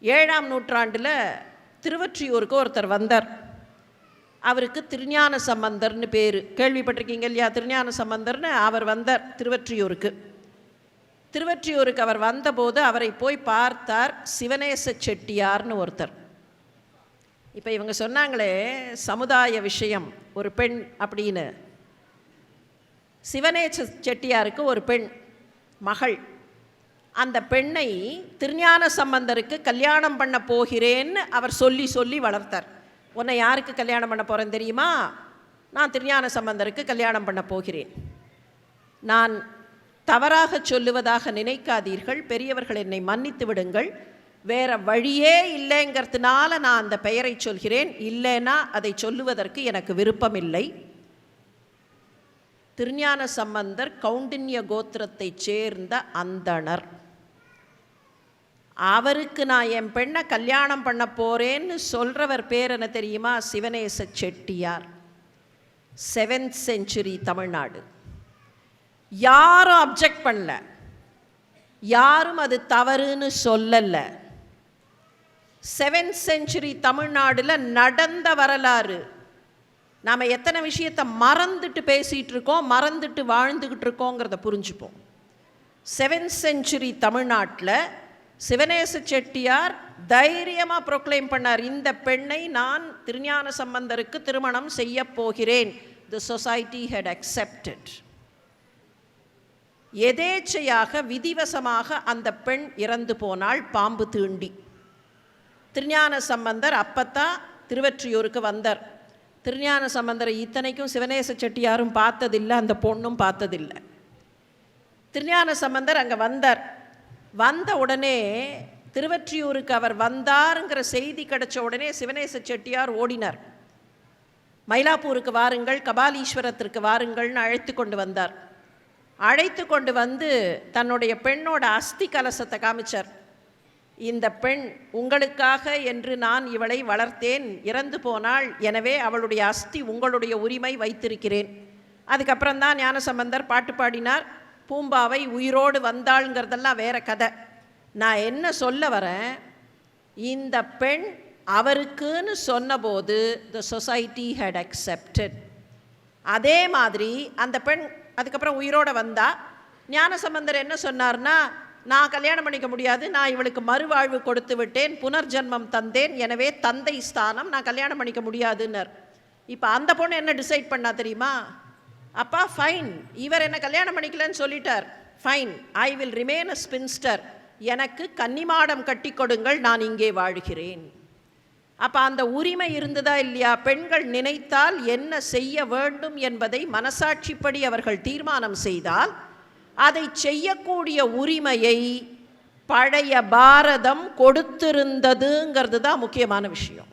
ஏழாம் நூற்றாண்டில் திருவற்றியூருக்கு ஒருத்தர் வந்தார். அவருக்கு திருஞான சம்பந்தர்னு பேர். கேள்விப்பட்டிருக்கீங்க இல்லையா? திருஞான சம்பந்தர்னு அவர் வந்தார் திருவற்றியூருக்கு. திருவற்றியூருக்கு அவர் வந்தபோது அவரை போய் பார்த்தார் சிவநேச செட்டியார்னு ஒருத்தர். இப்போ இவங்க சொன்னாங்களே சமுதாய விஷயம் ஒரு பெண் அப்படின்னு. சிவநேச செட்டியாருக்கு ஒரு பெண் மகள். அந்த பெண்ணை திருஞான சம்பந்தருக்கு கல்யாணம் பண்ண போகிறேன்னு அவர் சொல்லி சொல்லி வளர்த்தார். உன்னை யாருக்கு கல்யாணம் பண்ண போகிறேன் தெரியுமா? நான் திருஞான சம்பந்தருக்கு கல்யாணம் பண்ண போகிறேன். நான் தவறாக சொல்லுவதாக நினைக்காதீர்கள். பெரியவர்கள் என்னை மன்னித்து விடுங்கள். வேற வழியே இல்லைங்கிறதுனால நான் அந்த பெயரை சொல்கிறேன். இல்லைன்னா அதை சொல்லுவதற்கு எனக்கு விருப்பமில்லை. திருஞான சம்பந்தர் கவுண்டின்ய கோத்திரத்தைச் சேர்ந்த அந்தணர். அவருக்கு நான் என் பெண்ணை கல்யாணம் பண்ண போகிறேன்னு சொல்கிறவர் பேர் என்ன தெரியுமா? Sivanesa Chettiar. Seventh century Tamil Nadu. யாரும் அப்ஜெக்ட் பண்ணல. யாரும் அது தவறுன்னு சொல்லலை. செவன்த் செஞ்சுரி தமிழ்நாடில் நடந்த வரலாறு. நாம் எத்தனை விஷயத்தை மறந்துட்டு பேசிகிட்டு இருக்கோம் மறந்துட்டு வாழ்ந்துக்கிட்டு இருக்கோங்கிறத புரிஞ்சுப்போம். செவன்த் செஞ்சுரி தமிழ்நாட்டில் சிவனேசு செட்டியார் தைரியமாக ப்ரொக்ளைம் பண்ணார் இந்த பெண்ணை நான் திருஞான சம்பந்தருக்கு திருமணம் செய்ய போகிறேன். தி சொசைட்டி ஹெட் அக்செப்டட் எதேச்சையாக விதிவசமாக அந்த பெண் இறந்து போனாள் பாம்பு தீண்டி. திருஞான சம்பந்தர் அப்பத்தான் திருவற்றியூருக்கு வந்தார். திருஞான சம்பந்தரை இத்தனைக்கும் சிவநேச செட்டியாரும் பார்த்ததில்லை அந்த பொண்ணும் பார்த்ததில்லை. திருஞான சம்பந்தர் அங்கே வந்தார். வந்த உடனே திருவற்றியூருக்கு அவர் வந்தாருங்கிற செய்தி கிடைச்ச உடனே சிவநேச செட்டியார் ஓடினார். மயிலாப்பூருக்கு வாருங்கள் கபாலீஸ்வரத்திற்கு வாருங்கள்னு அழைத்து கொண்டு வந்தார். அழைத்து கொண்டு வந்து தன்னுடைய பெண்ணோட அஸ்தி கலசத்தை காமிச்சார். இந்த பெண் உங்களுக்காக என்று நான் இவளை வளர்த்தேன் இறந்து போனாள் எனவே அவளுடைய அஸ்தி உங்களுடைய உரிமை வைத்திருக்கிறேன். அதுக்கப்புறம் தான் ஞானசம்பந்தர் பாட்டு பாடினார். பூம்பாவை உயிரோடு வந்தாளுங்கிறதெல்லாம் வேற கதை. நான் என்ன சொல்ல வரேன்? இந்த பெண் அவருக்குன்னு சொன்னபோது த சொசைட்டி ஹேட் அக்செப்டட் அதே மாதிரி அந்த பெண் அதுக்கப்புறம் உயிரோட வந்தா ஞானசம்பந்தர் என்ன சொன்னார்னா நான் கல்யாணம் பண்ணிக்க முடியாது நான் இவளுக்கு மறுவாழ்வு கொடுத்து விட்டேன் புனர்ஜென்மம் தந்தேன் எனவே தந்தை ஸ்தானம் நான் கல்யாணம் பண்ணிக்க முடியாதுன்னர். இப்போ அந்த பொண்ணு என்ன டிசைட் பண்ணா தெரியுமா? அப்பா ஃபைன் இவர் என்னை கல்யாணம் பண்ணிக்கலன்னு சொல்லிட்டார். Fine I will remain a spinster எனக்கு கன்னிமாடம் கட்டி கொடுங்கள் நான் இங்கே வாழ்கிறேன். அப்போ அந்த உரிமை இருந்ததா இல்லையா? பெண்கள் நினைத்தால் என்ன செய்ய வேண்டும் என்பதை மனசாட்சிப்படி அவர்கள் தீர்மானம் செய்தால் அதை செய்யக்கூடிய உரிமையை பழைய பாரதம் கொடுத்திருந்ததுங்கிறது தான் முக்கியமான விஷயம்.